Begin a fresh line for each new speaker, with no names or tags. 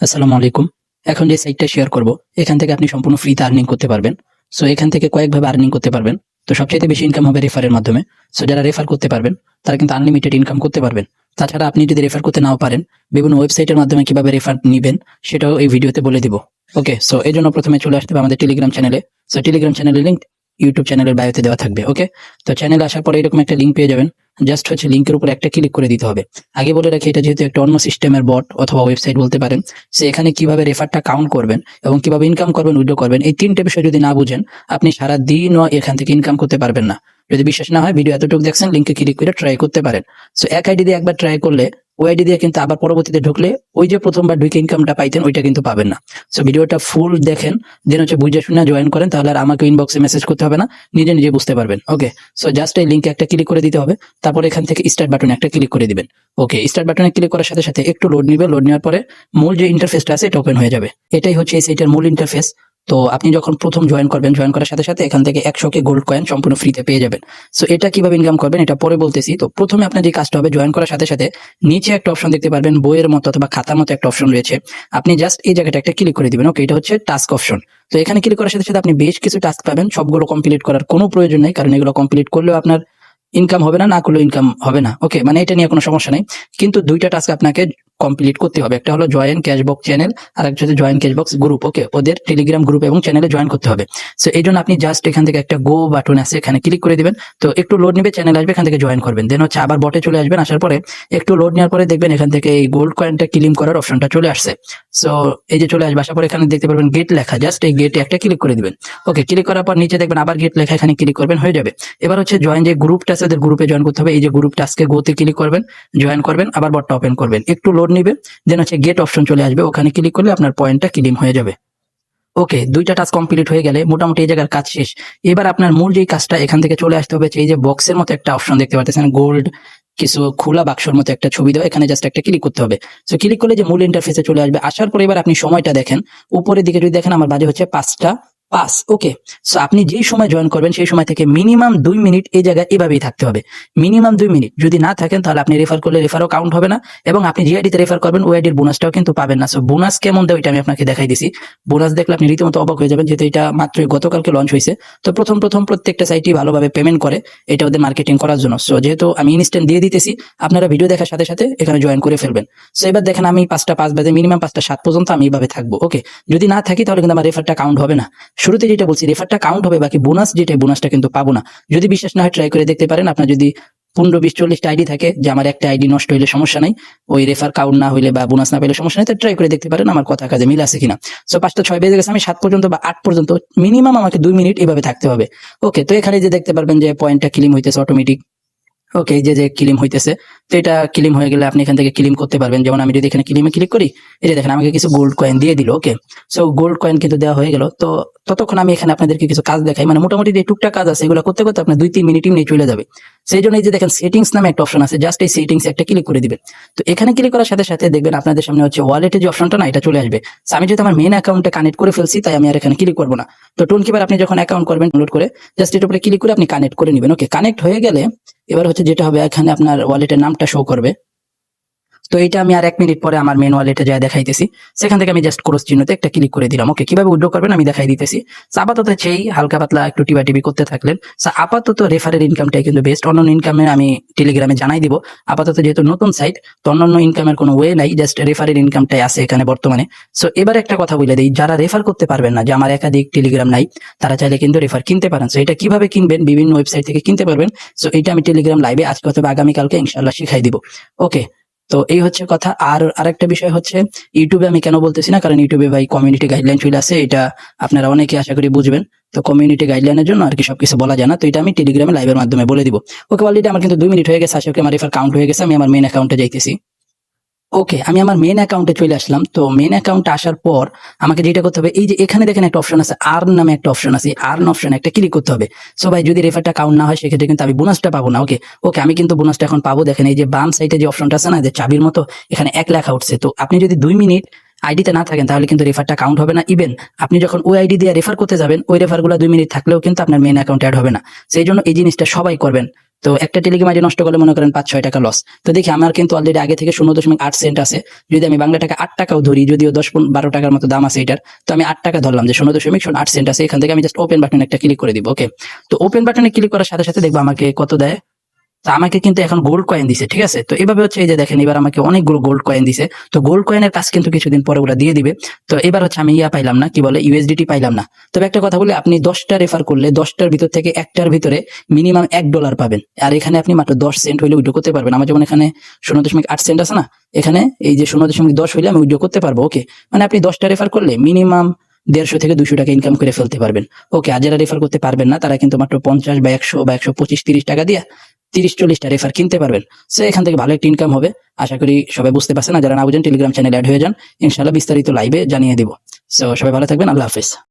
আসসালামু আলাইকুম। এখন যে সাইটটা শেয়ার করব, এখান থেকে আপনি সম্পূর্ণ ফ্রিতে আর্নিং করতে পারবেন। সো এখান থেকে কয়েকভাবে আর্নিং করতে পারবেন। তো সবচেয়ে বেশি ইনকাম হবে রেফারের মাধ্যমে। সো যারা রেফার করতে পারবেন, তারা কিন্তু আনলিমিটেড ইনকাম করতে পারবেন। তাছাড়া আপনি যদি রেফার করতে নাও পারেন, বিভিন্ন ওয়েবসাইটের মাধ্যমে কীভাবে রেফার নিবেন, সেটাও এই ভিডিওতে বলে দিব। ওকে সো এই জন্য প্রথমে চলে আসতে হবে আমাদের টেলিগ্রাম চ্যানেলে সো টেলিগ্রাম চ্যানেলের লিঙ্ক ইউটিউব চ্যানেলের বায়োতে দেওয়া থাকবে। ওকে তো চ্যানেলে আসার পরে এরকম একটা লিঙ্ক পেয়ে যাবেন। জাস্ট হচ্ছে লিঙ্কের উপর একটা ক্লিক করে দিতে হবে। আগে বলে রাখি, এটা যেহেতু একটা অন্য সিস্টেমের বট অথবা ওয়েবসাইট বলতে পারেন, সে এখানে কীভাবে রেফারটা কাউন্ট করবেন এবং কীভাবে ইনকাম করবেন উইড্রো করবেন, এই তিনটে বিষয় যদি না বুঝেন, আপনি সারা দিনও এখান থেকে ইনকাম করতে পারবেন না। যদি বিশ্বাস না হয় ভিডিও এতটুকু দেখছেন লিঙ্কে ক্লিক করে ট্রাই করতে পারেন। সো এক আইডি দিয়ে একবার ট্রাই করলে ওই আইডি দিয়ে কিন্তু আবার পরবর্তীতে ঢুকলে ওই যে প্রথমবার ঢুকে ইনকামটা পাইতেন, ওইটা কিন্তু পাবেন না। সো ভিডিওটা ফুল দেখেন দেন হচ্ছে বুঝে শুনে জয়েন করেন, তাহলে আর আমাকে ইনবক্সে মেসেজ করতে হবে না, নিজে নিজে বুঝতে পারবেন। ওকে সো জাস্ট এই লিঙ্কে একটা ক্লিক করে দিতে হবে, তারপর এখান থেকে স্টার্ট বাটনে একটা ক্লিক করে দিবেন। ওকে স্টার্ট বাটনে ক্লিক করার সাথে সাথে একটু লোড নিবে লোড নেওয়ার পরে মূল যে ইন্টারফেসটা আছে, এটা ওপেন হয়ে যাবে। এটাই হচ্ছে এই সাইটের মূল ইন্টারফেস তো আপনি যখন প্রথম জয়েন করবেন জয়েন করার সাথে সাথে এখান থেকে একশো কে গোল্ড কয়েন সম্পূর্ণ ফ্রিতে পেয়ে যাবেন। সো এটা কীভাবে ইনকাম করবেন এটা পরে বলতেছি। তো প্রথমে আপনার যে কাজটা হবে জয়েন করার সাথে সাথে নিচে একটা অপশন দেখতে পারবেন, বইয়ের মতো অথবা খাতার মতো একটা অপশন রয়েছে। আপনি জাস্ট এই জায়গাটা একটা ক্লিক করে দিবেন ওকে এটা হচ্ছে টাস্ক অপশন তো এখানে ক্লিক করার সাথে সাথে আপনি বেশ কিছু টাস্ক পাবেন, সবগুলো কমপ্লিট করার কোনো প্রয়োজন নেই, কারণ এগুলো কমপ্লিট করলেও আপনার ইনকাম হবে না না করলেও ইনকাম হবে না ওকে মানে এটা নিয়ে কোনো সমস্যা নেই। কিন্তু দুইটা টাস্ক আপনাকে কমপ্লিট করতে হবে। একটা হলো জয়েন ক্যাশবক্স চ্যানেল আর একটা হচ্ছে জয়েন ক্যাশবক্স গ্রুপ ওকে ওদের টেলিগ্রাম গ্রুপ এবং চ্যানেলে জয়েন করতে হবে। সো এই জন্য আপনি জাস্ট এখান থেকে একটা গো বাটন আছে, এখানে ক্লিক করে দিবেন। তো একটু লোড নেবে চ্যানেল আসবে, এখান থেকে জয়েন করবেন। দেন হচ্ছে আবার বটে চলে আসবেন, আসার পরে একটু লোড নেওয়ার পরে দেখবেন এখান থেকে এই গোল্ড কয়েনটা ক্লিম করার অপশনটা চলে আসছে। সো এই যে চলে আসবে, আসার পরে এখানে দেখতে পারবেন গেট লেখা। জাস্ট এই গেটে একটা ক্লিক করে দিবেন। ওকে ক্লিক করার পর নিচে দেখবেন আবার গেট লেখা, এখানে ক্লিক করবেন, হয়ে যাবে। এবার হচ্ছে জয়েন যে গ্রুপটা আছে, ওদের গ্রুপে জয়েন করতে হবে। এই যে গ্রুপটা আজকে গোতে ক্লিক করবেন জয়েন করবেন, আবার বটটা ওপেন করবেন। একটু লোড নিবে দেন হচ্ছে গেট অপশন চলে আসবে, ওখানে ক্লিক করলে আপনার পয়েন্টটা ক্লিম হয়ে যাবে। ওকে দুইটা টাস্ক কমপ্লিট হয়ে গেলে মোটামুটি এই জায়গার কাজ শেষ। এবার আপনার মূল যেই কাজটা এখান থেকে চলে আসতে হবে এই যে বক্সের মতো একটা অপশন দেখতে পাচ্ছেন গোল্ড কিছু খোলা বাক্সর মতো একটা ছবি দেওয়া, এখানে জাস্ট একটা ক্লিক করতে হবে। সো ক্লিক করলে যে মূল ইন্টারফেসে চলে আসবে, আসার পরে এবার আপনি সময়টা দেখেন, উপরের দিকে যদি দেখেন, আমার বাজে হচ্ছে পাঁচটা পাস, ওকে। সো আপনি যেই সময় জয়েন করবেন, সেই সময় থেকে মিনিমাম দুই মিনিট এই জায়গায় এভাবেই থাকতে হবে। মিনিমাম দুই মিনিট। যদি না থাকেন, তাহলে আপনি রেফার করলে রেফারও কাউন্ট হবে না এবং আপনি যে আইডিতে রেফার করবেন ওই আইডির বোনাসটাও কিন্তু পাবেন না। সো বোনাস কেমন দেয়, ওইটা আমি আপনাকে দেখাই দিছি। বোনাস দেখলে আপনি রীতিমতো অবাক হয়ে যাবেন, যেহেতু এটা মাত্রই গতকালকে লঞ্চ হয়েছে। তো, প্রথম প্রথম প্রত্যেকটা সাইটই ভালোভাবে পেমেন্ট করে। এটা ওদের মার্কেটিং করার জন্য। সো যেহেতু আমি ইনস্ট্যান্ট দিয়ে দিতেছি, আপনারা ভিডিও দেখার সাথে সাথে এখানে জয়েন করে ফেলবেন। সো এবার দেখেন আমি পাঁচটা পাঁচ বাজে মিনিমাম পাঁচটা সাত পর্যন্ত আমি এইভাবে থাকব, ওকে। যদি না থাকি, তাহলে কিন্তু আমার রেফারটা কাউন্ট হবে না। শুরুতে যেটা বলছি রেফারটা কাউন্ট হবে, বাকি বোনাস যেটা বোনাসটা কিন্তু পাবো না। যদি বিশ্বাস না হয় ট্রাই করে দেখতে পারেন। আপনার যদি পনেরো, বিশ, চল্লিশটা আইডি থাকে, যে আমার একটা আইডি নষ্ট হইলে সমস্যা নাই, ওই রেফার কাউন্ট না হইলে বা বোনাস না পেলে সমস্যা নেই, তো ট্রাই করে দেখতে পারেন আমার কথা কাজে মিল আছে কিনা। সো পাঁচটা ছয় বেজে গেছে, আমি সাত পর্যন্ত বা আট পর্যন্ত মিনিমাম আমাকে দুই মিনিট এভাবে থাকতে হবে। ওকে তো এখানে যে দেখতে পারবেন যে পয়েন্টটা ক্লিম হইতেছে অটোমেটিক ওকে যে যে ক্লিম হইতেছে তো এটা ক্লিম হয়ে গেলে আপনি এখান থেকে ক্লিম করতে পারবেন। যেমন আমি যদি এখানে ক্লিমে ক্লিক করি, এই যে দেখেন আমাকে কিছু গোল্ড কয়েন দিয়ে দিল ওকে সো গোল্ড কয়েন কিন্তু দেওয়া হয়ে গেল। তো ততক্ষণ আমি এখানে আপনাদেরকে কিছু কাজ দেখাই। মানে মোটামুটি যে টুকটাক কাজ আছে, এগুলো করতে করতে আপনার দুই তিন মিনিট নিয়ে চলে যাবে। সেই জন্য এই যে দেখেন সেটিংস নামে একটা অপশন আছে জাস্ট এই সেটিংস একটা ক্লিক করে দিবেন। তো এখানে ক্লিক করার সাথে সাথে দেখবেন আপনাদের সামনে হচ্ছে ওয়ালেটের যে অপশনটা না, এটা চলে আসবে। আমি যেহেতু আমার মেন অ্যাকাউন্টে কানেক্ট করে ফেলছি, তাই আমি আর এখানে ক্লিক করব না। তো টোন কিবার আপনি যখন অ্যাকাউন্ট করবেন ডাউনলোড করে জাস্ট এর উপরে ক্লিক করে আপনি কানেক্ট করে নেবেন ওকে কানেক্ট হয়ে গেলে, এবার হচ্ছে যেটা হবে, এখানে আপনার ওয়ালেটের নামটা শো করবে। তো এটা আমি আর এক মিনিট পরে আমার মেন ওয়ালেটে যা দেখাইতেছি। সেখান থেকে আমি জাস্ট ক্রস চিহ্নতে একটা ক্লিক করে দিলাম। ওকে কীভাবে উইড্রো করবেন আমি দেখাই দিতেছি। আপাতত সেই হালকা পাতলা একটু টিবা টিভি করতে থাকলেন। আপাতত রেফারের ইনকামটাই কিন্তু বেস্ট অন্যান্য ইনকামে আমি টেলিগ্রামে জানাই দিব। আপাতত যেহেতু নতুন সাইট তো অন্যান্য ইনকামের কোনো ওয়ে নাই জাস্ট রেফারের ইনকামটাই আছে এখানে বর্তমানে। সো এবার একটা কথা বলে দিই। যারা রেফার করতে পারবেন না, যে আমার একাধিক টেলিগ্রাম নাই, তারা চাইলে কিন্তু রেফার কিনতে পারেন। সো এটা কীভাবে কিনবেন, বিভিন্ন ওয়েবসাইট থেকে কিনতে পারবেন। সো এটা আমি টেলিগ্রাম লাইভে আজকে অথবা আগামীকালকে ইনশাল্লাহ শিখাই দিব। ওকে তো এই হচ্ছে কথা। আর আরেকটা বিষয় হচ্ছে ইউটিউবে আমি কেন বলতেছি না? কারণ ইউটিউবে ভাই কমিউনিটি গাইডলাইন চলে আসে, এটা আপনারা অনেকে আশা করি বুঝবেন। তো কমিউনিটি গাইডলাইনের জন্য আর কি সবকিছু বলা যায় না। তো এটা আমি টেলিগ্রামে লাইভের মাধ্যমে বলে দিব। ওকে অলরেডি আমার কিন্তু দুই মিনিট হয়ে গেছে, আশা করি আমার রেফার কাউন্ট হয়ে গেছে, আমি আমার মেন অ্যাকাউন্টে যাইতেছি। ওকে আমি আমার মেন অ্যাকাউন্টে চলে আসলাম। তো মেন অ্যাকাউন্টে আসার পর আমাকে যেটা করতে হবে, এই যে এখানে দেখেন একটা অপশন আছে আর্ন নামে একটা অপশন আছে আর্ন অপশন একটা ক্লিক করতে হবে। সো ভাই, যদি রেফারটা কাউন্ট না হয়, সেক্ষেত্রে কিন্তু আমি বোনাসটা পাবো না। ওকে ওকে আমি কিন্তু বোনাসটা এখন পাবো। দেখেন এই যে বাম সাইডে যে অপশনটা আছে না যে চাবির মতো এখানে এক লেখা উঠছে। তো আপনি যদি দুই মিনিট আইডিতে না থাকেন, তাহলে কিন্তু রেফারটা কাউন্ট হবে না। ইভেন আপনি যখন ওই আইডি দিয়ে রেফার করতে যাবেন, ওই রেফারগুলো দুই মিনিট থাকলেও কিন্তু আপনার মেইন অ্যাকাউন্ট অ্যাড হবে না। সেই জন্য এই জিনিসটা সবাই করবেন। তো একটা টেলিগ্রাম আইডি নষ্ট করলে মনে করেন পাঁচ, ছয় টাকা লস তো দেখি আমার কিন্তু অলরেডি আগে থেকে শূন্য দশমিক আট সেন্ট আছে। যদি আমি বাংলা টাকা আট টাকাও ধরি, যদিও দশ বারো টাকার মতো দাম আছে এটার, তো আমি আট টাকা ধরলাম যে শূন্য দশমিক শূন্য আট সেন্ট আছে, এখান থেকে আমি জাস্ট ওপেন বাটন একটা ক্লিক করে দিব ওকে তো ওপেন বাটনে ক্লিক করার সাথে সাথে দেখব আমাকে কত দেয়। আমাকে কিন্তু এখন গোল্ড কয়েন দিছে, ঠিক আছে? তো এভাবে হচ্ছে এই যে দেখেন, এবার আমাকে অনেকগুলো গোল্ড কয়েন দিছে। তো গোল্ড কয়েনের কাজ কিন্তু কিছুদিন পরে ওরা দিয়ে দিবে। তো এবার হচ্ছে আমি ইয়া পাইলাম না, কি বলে ইউএসডিটি পাইলাম না। তবে একটা কথা বলে, আপনি দশটা রেফার করলে দশটার ভিতর থেকে একটার ভিতরে মিনিমাম এক ডলার পাবেন। আর এখানে আপনি মাত্র দশ সেন্ট হইলে উইড্রো করতে পারবেন। আমার যেমন এখানে শূন্য দশমিক আট সেন্ট আছে না, এখানে এই যে শূন্য দশমিক দশ হইলে আমি উইড্রো করতে পারব ওকে মানে আপনি দশটা রেফার করলে মিনিমাম দেড়শো থেকে দুশো টাকা ইনকাম করে ফেলতে পারবেন। ওকে আর যারা রেফার করতে পারবেন না, তারা কিন্তু মাত্র পঞ্চাশ বা একশো বা একশো পঁচিশ তিরিশ টাকা দিয়ে তিরিশ চল্লিশটা রেফার কিনতে পারবেন। সো এখান থেকে ভালো একটা ইনকাম হবে। আশা করি সবাই বুঝতে পারছেন। না যারা না বুঝেন টেলিগ্রাম চ্যানেল অ্যাড হয়ে যান। ইনশাল্লাহ বিস্তারিত লাইভে জানিয়ে দিব। সো সবাই ভালো থাকবেন। আল্লাহ হাফিজ।